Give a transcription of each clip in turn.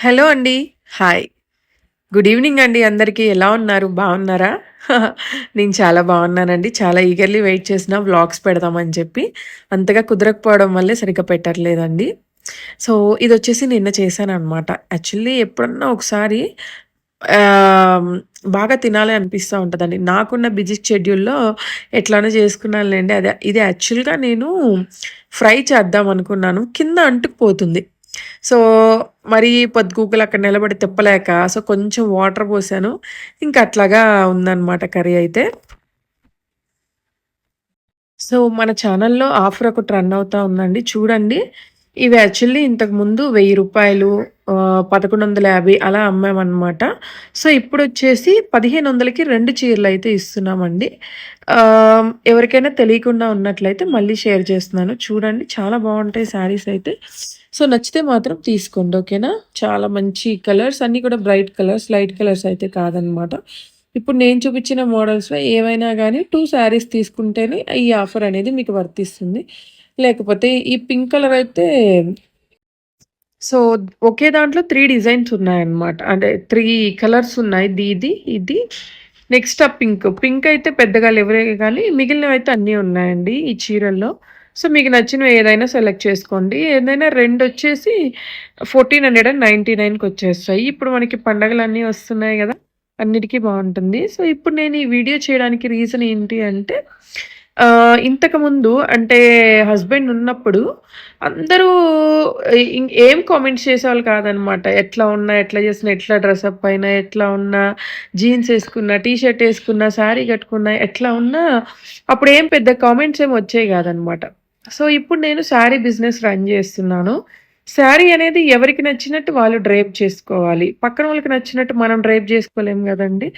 Hello అండి. Hi. Good evening అండి అందరికీ. ఎలా ఉన్నారు? బాగున్నారా నేను చాలా బాగున్నానండి చాలా ఈగర్‌లీ వెయిట్ చేసిన వ్లాగ్స్ పెడదామని చెప్పి. అంతగా కుదరకపోవడం వల్లే సరిగ్గా పెట్టట్లేదండి. సో, ఇది వచ్చేసి నిన్న చేశాననమాట. యాక్చువల్లీ ఎప్పుడన్నా ఒకసారి బాగా తినాలి అనిపిస్తూ ఉంటుందండి నాకున్న బిజీ షెడ్యూల్‌లో ఎట్లానో చేసుకున్నానులేండి అదే ఇది యాక్చువల్‌గా నేను ఫ్రై చేద్దాం అనుకున్నాను. కింద అంటుకుపోతుంది. సో, మరీ పొద్దుగూకులు అక్కడ నిలబడి తిప్పలేక సో, కొంచెం వాటర్ పోసాను. ఇంకా అట్లాగా ఉందన్నమాట కర్రీ అయితే. సో, మన ఛానల్‌లో ఆఫర్ ఒకటి రన్ అవుతూ ఉందండి. చూడండి. ఇవి యాక్చువల్లీ ఇంతకుముందు రూ. 1000 ఆహ్, 1150 అలా అమ్మామనమాట. సో, ఇప్పుడు వచ్చేసి పదిహేను వందలకి రెండు చీరలు అయితే ఇస్తున్నామండి. ఎవరికైనా తెలియకుండా ఉన్నట్లయితే మళ్ళీ షేర్ చేస్తున్నాను. చూడండి చాలా బాగుంటాయి శారీస్ అయితే. సో, నచ్చితే మాత్రం తీసుకోండి. ఓకేనా? చాలా మంచి కలర్స్ అన్నీ కూడా బ్రైట్ కలర్స్, లైట్ కలర్స్ అయితే కాదనమాట. ఇప్పుడు నేను చూపించిన మోడల్స్‌లో ఏవైనా కానీ టూ శారీస్ తీసుకుంటేనే ఈ ఆఫర్ అనేది మీకు వర్తిస్తుంది. లేకపోతే ఈ పింక్ కలర్ అయితే సో, ఒకే దాంట్లో త్రీ డిజైన్స్ ఉన్నాయన్నమాట. అంటే త్రీ కలర్స్ ఉన్నాయి. ది ఇది, ఇది నెక్స్ట్ ఆ పింక్. పింక్ అయితే పెద్దగా లేవరే కానీ మిగిలినవి అయితే అన్నీ ఉన్నాయండి ఈ చీరల్లో. సో, మీకు నచ్చినవి ఏదైనా సెలెక్ట్ చేసుకోండి. ఏదైనా రెండొచ్చేసి 1499కి వచ్చేస్తాయి. ఇప్పుడు మనకి పండగలన్నీ వస్తున్నాయి కదా అన్నిటికీ బాగుంటుంది సో, ఇప్పుడు నేను ఈ వీడియో చేయడానికి రీజన్ ఏంటి అంటే ఇంతకుముందు అంటే హస్బెండ్ ఉన్నప్పుడు అందరూ ఇం ఏం కామెంట్స్ చేసేవాళ్ళు కాదనమాట. ఎట్లా ఉన్నా, ఎట్లా చేసినా, ఎట్లా డ్రెస్అప్ అయినా, ఎట్లా ఉన్నా, జీన్స్ వేసుకున్నా టీషర్ట్ వేసుకున్నా శారీ కట్టుకున్నా, ఎట్లా ఉన్నా అప్పుడు ఏం పెద్ద కామెంట్స్ ఏం వచ్చేవి కాదనమాట. సో, ఇప్పుడు నేను శారీ బిజినెస్ రన్ చేస్తున్నాను. శారీ అనేది ఎవరికి నచ్చినట్టు వాళ్ళు డ్రేప్ చేసుకోవాలి. పక్కన వాళ్ళకి నచ్చినట్టు మనం డ్రేప్ చేసుకోలేం కదండి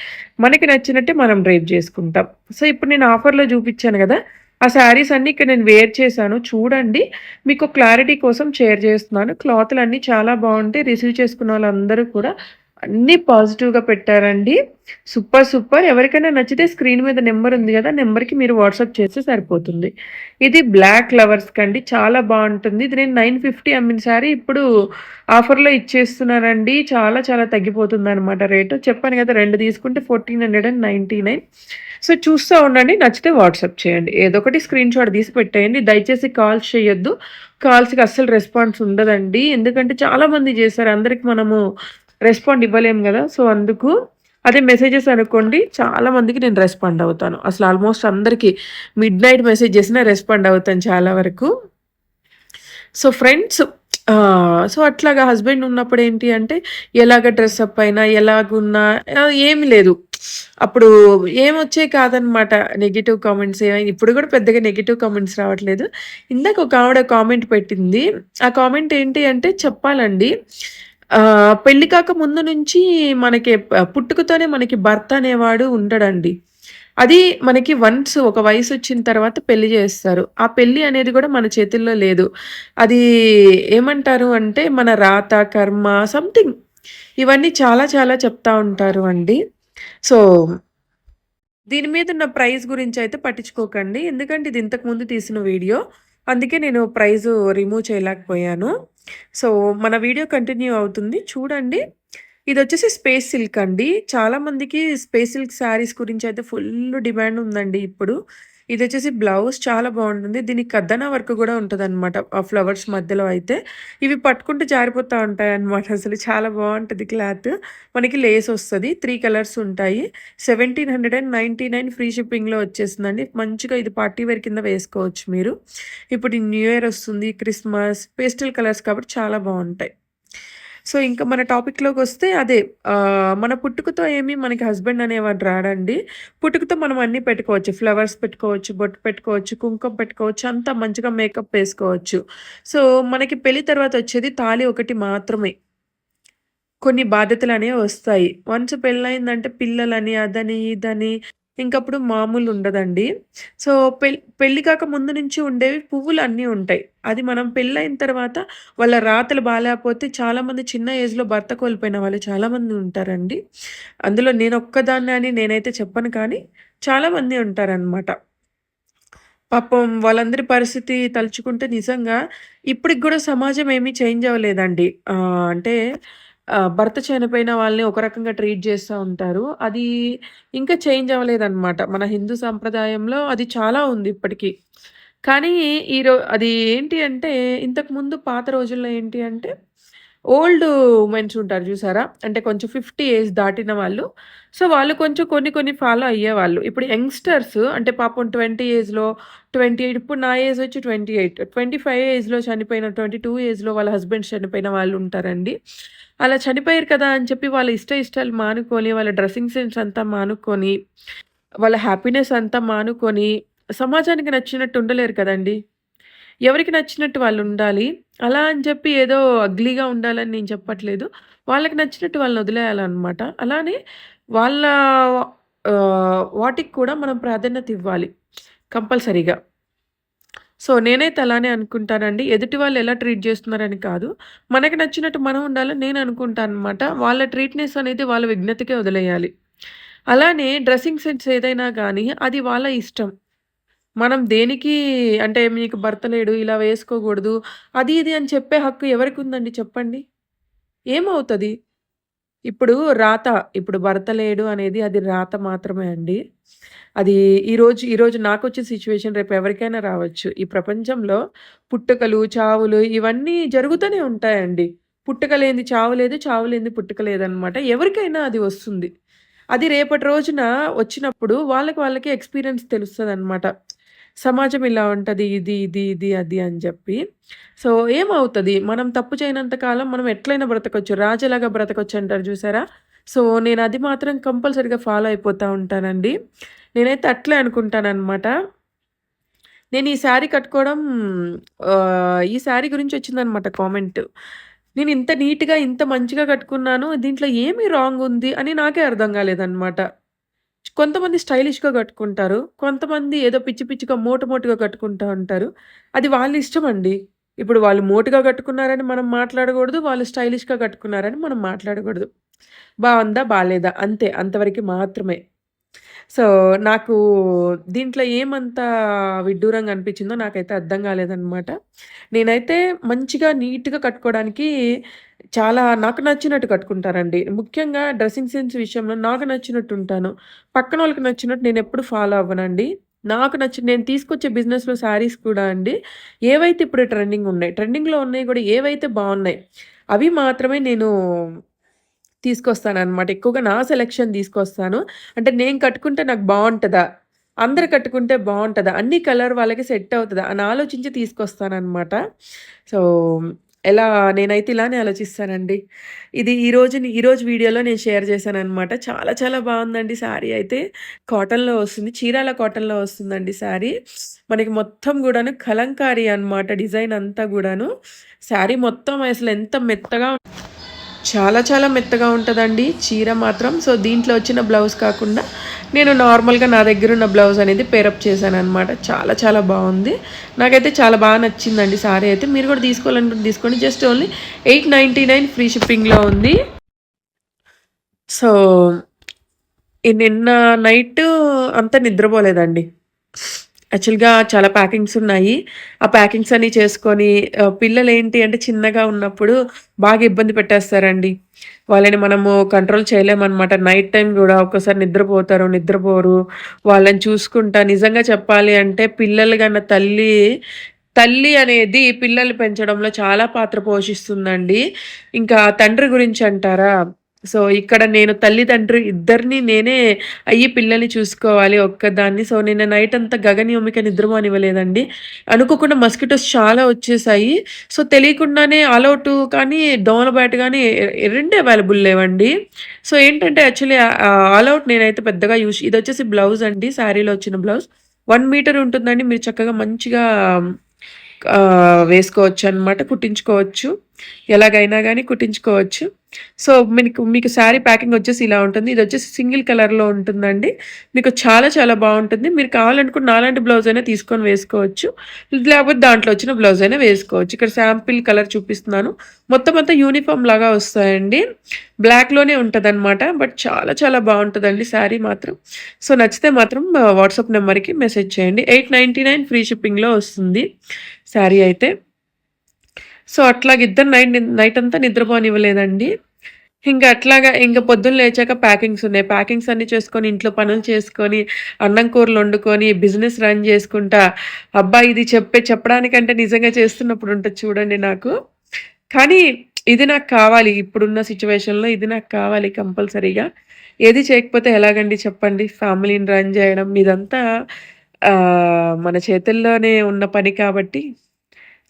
మనకి నచ్చినట్టే మనం డ్రేప్ చేసుకుంటాం. సో, ఇప్పుడు నేను ఆఫర్‌లో చూపించాను కదా ఆ శారీస్ అన్నీ ఇక్కడ నేను వేర్ చేశాను. చూడండి. మీకు క్లారిటీ కోసం షేర్ చేస్తున్నాను. క్లాత్లు అన్నీ చాలా బాగుంటాయి రిసీవ్ చేసుకున్న వాళ్ళందరూ కూడా అన్నీ పాజిటివ్‌గా పెట్టారండి. సూపర్! సూపర్! ఎవరికైనా నచ్చితే స్క్రీన్ మీద నెంబర్ ఉంది కదా నెంబర్‌కి మీరు వాట్సాప్ చేస్తే సరిపోతుంది. ఇది బ్లాక్ లవర్స్‌కండి. చాలా బాగుంటుంది ఇది నేను 950 అమ్మిన సారీ ఇప్పుడు ఆఫర్‌లో ఇచ్చేస్తున్నానండి. చాలా చాలా తగ్గిపోతుందనమాట రేటు. చెప్పాను కదా రెండు తీసుకుంటే 1499 సో, చూస్తా ఉండండి. నచ్చితే వాట్సాప్ చేయండి. ఏదో ఒకటి స్క్రీన్ షాట్ తీసి పెట్టేయండి. దయచేసి కాల్స్ చేయొద్దు. కాల్స్‌కి అస్సలు రెస్పాన్స్ ఉండదండి. ఎందుకంటే చాలామంది చేశారు. అందరికి మనము రెస్పాండ్ ఇవ్వలేము కదా సో, అందుకు అదే మెసేజెస్ అనుకోండి చాలా మందికి నేను రెస్పాండ్ అవుతాను. అసలు ఆల్మోస్ట్ అందరికీ మిడ్ నైట్ మెసేజ్ చేసినా రెస్పాండ్ అవుతాను చాలా వరకు. సో, ఫ్రెండ్స్ సో, అట్లాగా హస్బెండ్ ఉన్నప్పుడు ఏంటి అంటే ఎలాగ డ్రెస్అప్ అయినా, ఎలాగున్నా ఏమి లేదు. అప్పుడు ఏమొచ్చేవి కాదనమాట. నెగిటివ్ కామెంట్స్ ఏమైనా ఇప్పుడు కూడా పెద్దగా నెగిటివ్ కామెంట్స్ రావట్లేదు. ఇందాక ఒక ఆవిడ కామెంట్ పెట్టింది. ఆ కామెంట్ ఏంటి అంటే చెప్పాలండి పెళ్ళి కాక ముందు నుంచి మనకి పుట్టుకతోనే మనకి భర్త అనేవాడు ఉండడండి. అది మనకి వన్స్ ఒక వయసు వచ్చిన తర్వాత పెళ్ళి చేస్తారు. ఆ పెళ్ళి అనేది కూడా మన చేతుల్లో లేదు. అది ఏమంటారు అంటే మన రాత, కర్మ సంథింగ్ ఇవన్నీ చాలా చాలా చెప్తా ఉంటారు అండి. సో దీని మీద ఉన్న ప్రైస్ గురించయితే పట్టించుకోకండి. ఎందుకంటే ఇది ఇంతకుముందు తీసిన వీడియో. అందుకే నేను ప్రైజు రిమూవ్ చేయలేకపోయాను. సో, మన వీడియో కంటిన్యూ అవుతుంది. చూడండి. ఇది వచ్చేసి స్పేస్ సిల్క్ అండి. చాలా మందికి స్పేస్ సిల్క్ శారీస్ గురించి అయితే ఫుల్ డిమాండ్ ఉందండి ఇప్పుడు. ఇది వచ్చేసి బ్లౌజ్ చాలా బాగుంటుంది దీనికి కద్దనా వర్క్ కూడా ఉంటుంది అనమాట ఆ ఫ్లవర్స్ మధ్యలో అయితే. ఇవి పట్టుకుంటే ఉంటాయి అనమాట అసలు. చాలా బాగుంటుంది క్లాత్. మనకి లేస్ వస్తుంది త్రీ కలర్స్ ఉంటాయి. 1799 ఫ్రీ షిప్పింగ్‌లో వచ్చేసిందండి. మంచిగా ఇది పార్టీ వేర్ కింద వేసుకోవచ్చు మీరు. ఇప్పుడు ఈ న్యూ ఇయర్ వస్తుంది క్రిస్మస్, పేస్టల్ కలర్స్ కాబట్టి చాలా బాగుంటాయి సో, ఇంకా మన టాపిక్లోకి వస్తే అదే మన పుట్టుకతో ఏమి మనకి హస్బెండ్ అనేవాడు రాడండి. పుట్టుకతో మనం అన్నీ పెట్టుకోవచ్చు. ఫ్లవర్స్ పెట్టుకోవచ్చు, బొట్టు పెట్టుకోవచ్చు, కుంకుమ పెట్టుకోవచ్చు. అంతా మంచిగా మేకప్ వేసుకోవచ్చు. సో, మనకి పెళ్ళి తర్వాత వచ్చేది తాళి ఒకటి మాత్రమే. కొన్ని బాధ్యతలు అనేవి వస్తాయి. వన్స్ పెళ్ళయిందంటే పిల్లలని, అదని, ఇదని ఇంకప్పుడు మామూలు ఉండదండి. సో, పెళ్ పెళ్ళి కాక ముందు నుంచి ఉండేవి పువ్వులు అన్నీ ఉంటాయి. అది మనం పెళ్ళైన తర్వాత వాళ్ళ రాతలు బాగాలేకపోతే చాలామంది చిన్న ఏజ్‌లో భర్త కోల్పోయిన వాళ్ళు చాలామంది ఉంటారండి. అందులో నేను ఒక్కదాన్ని అని నేనైతే చెప్పను కానీ చాలామంది ఉంటారనమాట. పాపం వాళ్ళందరి పరిస్థితి తలుచుకుంటే నిజంగా ఇప్పటికి కూడా సమాజం ఏమీ చేంజ్ అవ్వలేదండి. అంటే భర్త చనిపోయిన వాళ్ళని ఒక రకంగా ట్రీట్ చేస్తూ ఉంటారు. అది ఇంకా చేంజ్ అవ్వలేదన్నమాట మన హిందూ సంప్రదాయంలో అది చాలా ఉంది ఇప్పటికీ కానీ ఈరో అది ఏంటి అంటే ఇంతకుముందు పాత రోజుల్లో ఏంటి అంటే ఓల్డ్ ఉమెన్స్ ఉంటారు చూసారా? అంటే కొంచెం 50 ఏజ్ దాటిన వాళ్ళు. సో, వాళ్ళు కొంచెం కొన్ని కొన్ని ఫాలో అయ్యేవాళ్ళు. ఇప్పుడు యంగ్‌స్టర్స్ అంటే పాపం 20 ఏజ్‌లో 28 ఇప్పుడు నా ఏజ్ వచ్చి 28. 25 ఏజ్‌లో చనిపోయిన 22 ఏజ్‌లో వాళ్ళ హస్బెండ్స్ చనిపోయిన వాళ్ళు ఉంటారండి. అలా చనిపోయారు కదా! అని చెప్పి వాళ్ళ ఇష్ట ఇష్టాలు మానుకొని, వాళ్ళ డ్రెస్సింగ్ సెన్స్ అంతా మానుకొని, వాళ్ళ హ్యాపీనెస్ అంతా మానుకొని, సమాజానికి నచ్చినట్టు ఉండలేరు కదండీ! ఎవరికి నచ్చినట్టు వాళ్ళు ఉండాలి అలా అని చెప్పి ఏదో అగ్లీగా ఉండాలని నేను చెప్పట్లేదు. వాళ్ళకి నచ్చినట్టు వాళ్ళని వదిలేయాలన్నమాట అలానే వాళ్ళ వాటికి కూడా మనం ప్రాధాన్యత ఇవ్వాలి. కంపల్సరీగా. సో, నేనైతే అలానే అనుకుంటానండి. ఎదుటి వాళ్ళు ఎలా ట్రీట్ చేస్తున్నారని కాదు. మనకి నచ్చినట్టు మనం ఉండాలని నేను అనుకుంటాను అనమాట వాళ్ళ ట్రీట్‌నెస్ అనేది వాళ్ళ విజ్ఞతకే వదిలేయాలి. అలానే డ్రెస్సింగ్ సెన్స్ ఏదైనా కానీ అది వాళ్ళ ఇష్టం. మనం దేనికి అంటే మీకు భర్త లేడు, ఇలా వేసుకోకూడదు, అది ఇది అని చెప్పే హక్కు ఎవరికి ఉందండి చెప్పండి? ఏమవుతుంది ఇప్పుడు రాత, ఇప్పుడు భర్త లేడు అనేది అది రాత మాత్రమే అండి. అది ఈరోజు ఈరోజు నాకు వచ్చే సిచ్యువేషన్ రేపు ఎవరికైనా రావచ్చు. ఈ ప్రపంచంలో పుట్టుకలు, చావులు ఇవన్నీ జరుగుతూనే ఉంటాయండి. పుట్టుక లేని చావు లేదు, చావు లేనిది పుట్టుక లేదనమాట. ఎవరికైనా అది వస్తుంది. అది రేపటి రోజున వచ్చినప్పుడు వాళ్ళకి వాళ్ళకి ఎక్స్‌పీరియన్స్ తెలుస్తుంది అనమాట సమాజం ఇలా ఉంటుంది ఇది, ఇది, ఇది, అది అని చెప్పి సో, ఏమవుతుంది మనం తప్పు చేయనంత కాలం మనం ఎట్లయినా బ్రతకొచ్చు. రాజులాగా బ్రతకొచ్చు అంటారు చూసారా సో, నేను అది మాత్రం కంపల్సరీగా ఫాలో అయిపోతూ ఉంటానండి. నేనైతే అట్లే అనుకుంటానమాట నేను ఈ శారీ కట్టుకోవడం ఈ శారీ గురించి వచ్చిందనమాట కామెంట్. నేను ఇంత నీట్‌గా, ఇంత మంచిగా కట్టుకున్నాను. దీంట్లో ఏమి రాంగ్ ఉంది అని నాకే అర్థం కాలేదనమాట. కొంతమంది స్టైలిష్‌గా కట్టుకుంటారు. కొంతమంది ఏదో పిచ్చి పిచ్చిగా మోటు మోటుగా కట్టుకుంటా ఉంటారు. అది వాళ్ళ ఇష్టమండి. ఇప్పుడు వాళ్ళు మోటుగా కట్టుకున్నారని మనం మాట్లాడకూడదు. వాళ్ళు స్టైలిష్‌గా కట్టుకున్నారని మనం మాట్లాడకూడదు. బావుందా? బాలేదా? అంతే. అంతవరకు మాత్రమే. సో, నాకు దీంట్లో ఏమంత విడ్డూరంగా అనిపించిందో నాకైతే అర్థం కాలేదనమాట. నేనైతే మంచిగా నీట్‌గా కట్టుకోవడానికి చాలా నాకు నచ్చినట్టు కట్టుకుంటారండి ముఖ్యంగా డ్రెస్సింగ్ సెన్స్ విషయంలో నాకు నచ్చినట్టు ఉంటాను. పక్కన వాళ్ళకి నచ్చినట్టు నేను ఎప్పుడు ఫాలో అవ్వనండి. నాకు నచ్చిన నేను తీసుకొచ్చే బిజినెస్‌లో శారీస్ కూడా అండి, ఏవైతే ఇప్పుడు ట్రెండింగ్ ఉన్నాయి, ట్రెండింగ్‌లో ఉన్నాయి కూడా ఏవైతే బాగున్నాయి అవి మాత్రమే నేను తీసుకొస్తాను అనమాట ఎక్కువగా నా సెలక్షన్ తీసుకొస్తాను. అంటే నేను కట్టుకుంటే నాకు బాగుంటుందా అందరు కట్టుకుంటే బాగుంటుందా అన్ని కలర్ వాళ్ళకి సెట్ అవుతుందా అని ఆలోచించి తీసుకొస్తానమాట సో, ఎలా నేనైతే ఇలానే ఆలోచిస్తానండి. ఇది ఈరోజుని ఈరోజు వీడియోలో నేను షేర్ చేశాను అనమాట చాలా చాలా బాగుందండి శారీ అయితే. కాటన్‌లో వస్తుంది. చీరాల కాటన్‌లో వస్తుందండి శారీ. మనకి మొత్తం కూడాను కలంకారీ అనమాట డిజైన్ అంతా కూడాను శారీ మొత్తం అసలు ఎంత మెత్తగా చాలా చాలా మెత్తగా ఉంటుందండి చీర మాత్రం. సో, దీంట్లో వచ్చిన బ్లౌజ్ కాకుండా నేను నార్మల్‌గా నా దగ్గర ఉన్న బ్లౌజ్ అనేది పేరప్ చేశాను అనమాట చాలా చాలా బాగుంది నాకైతే చాలా బాగా నచ్చిందండి సారీ అయితే. మీరు కూడా తీసుకోవాలనుకుంటే తీసుకోండి. జస్ట్ ఓన్లీ 899 ఫ్రీ షిప్పింగ్‌లో ఉంది. సో, నిన్న నైట్ అంతా నిద్రపోలేదండి. యాక్చువల్‌గా చాలా ప్యాకింగ్స్ ఉన్నాయి. ఆ ప్యాకింగ్స్ అన్నీ చేసుకొని పిల్లలు ఏంటి అంటే చిన్నగా ఉన్నప్పుడు బాగా ఇబ్బంది పెట్టేస్తారండి. వాళ్ళని మనము కంట్రోల్ చేయలేమనమాట. నైట్ టైం కూడా ఒక్కసారి నిద్రపోతారు, నిద్రపోరు. వాళ్ళని చూసుకుంటా నిజంగా చెప్పాలి అంటే పిల్లలు కన్నా తల్లి తల్లి అనేది పిల్లలు పెంచడంలో చాలా పాత్ర పోషిస్తుందండి. ఇంకా తండ్రి గురించి అంటారా? సో, ఇక్కడ నేను తల్లిదండ్రి ఇద్దరిని నేనే అయ్యి పిల్లల్ని చూసుకోవాలి ఒక్కదాన్ని. సో, నిన్న నైట్ అంతా గగనయోమిక నిద్రమానివ్వలేదండి అనుకోకుండా మస్కిటోస్ చాలా వచ్చేసాయి. సో, తెలియకుండానే ఆల్ కానీ, దోమల బ్యాట్ కానీ రెండు అవైలబుల్ లేవండి. సో, ఏంటంటే యాక్చువల్లీ ఆహ్, ఆల్ నేనైతే పెద్దగా యూజ్ ఇదొచ్చేసి బ్లౌజ్ అండి. శారీలో వచ్చిన బ్లౌజ్. వన్ మీటర్ ఉంటుందండి. మీరు చక్కగా మంచిగా వేసుకోవచ్చు అనమాట కుట్టించుకోవచ్చు. ఎలాగైనా కానీ కుట్టించుకోవచ్చు. సో, మీకు మీకు శారీ ప్యాకింగ్ వచ్చేసి ఇలా ఉంటుంది. ఇది వచ్చేసి సింగిల్ కలర్‌లో ఉంటుందండి. మీకు చాలా చాలా బాగుంటుంది మీరు కావాలనుకుంటే నాలాంటి బ్లౌజ్ అయినా తీసుకొని వేసుకోవచ్చు. లేకపోతే దాంట్లో వచ్చిన బ్లౌజ్ అయినా వేసుకోవచ్చు. ఇక్కడ శాంపిల్ కలర్ చూపిస్తున్నాను. మొత్తం అంతా యూనిఫార్మ్ లాగా వస్తాయండి. బ్లాక్‌లోనే ఉంటుందన్నమాట బట్ చాలా చాలా బాగుంటుందండి శారీ మాత్రం. సో, నచ్చితే మాత్రం వాట్సాప్ నెంబర్‌కి మెసేజ్ చేయండి. 899 ఫ్రీ షిప్పింగ్‌లో వస్తుంది శారీ అయితే. సో, అట్లాగ ఇద్దరు నైట్ నైట్ అంతా నిద్రపోనివ్వలేదండి. ఇంకా అట్లాగా ఇంకా పొద్దున్న లేచాక ప్యాకింగ్స్ ఉన్నాయి. ప్యాకింగ్స్ అన్నీ చేసుకొని, ఇంట్లో పనులు చేసుకొని, అన్నం కూరలు వండుకొని, బిజినెస్ రన్ చేసుకుంటా, అబ్బా! ఇది చెప్పే చెప్పడానికంటే నిజంగా చేస్తున్నప్పుడు ఉంటుంది చూడండి నాకు. కానీ ఇది నాకు కావాలి. ఇప్పుడున్న సిచ్యువేషన్లో ఇది నాకు కావాలి కంపల్సరీగా. ఏది చేయకపోతే ఎలాగండి చెప్పండి? ఫ్యామిలీని రన్ చేయడం ఇదంతా మన చేతుల్లోనే ఉన్న పని కాబట్టి.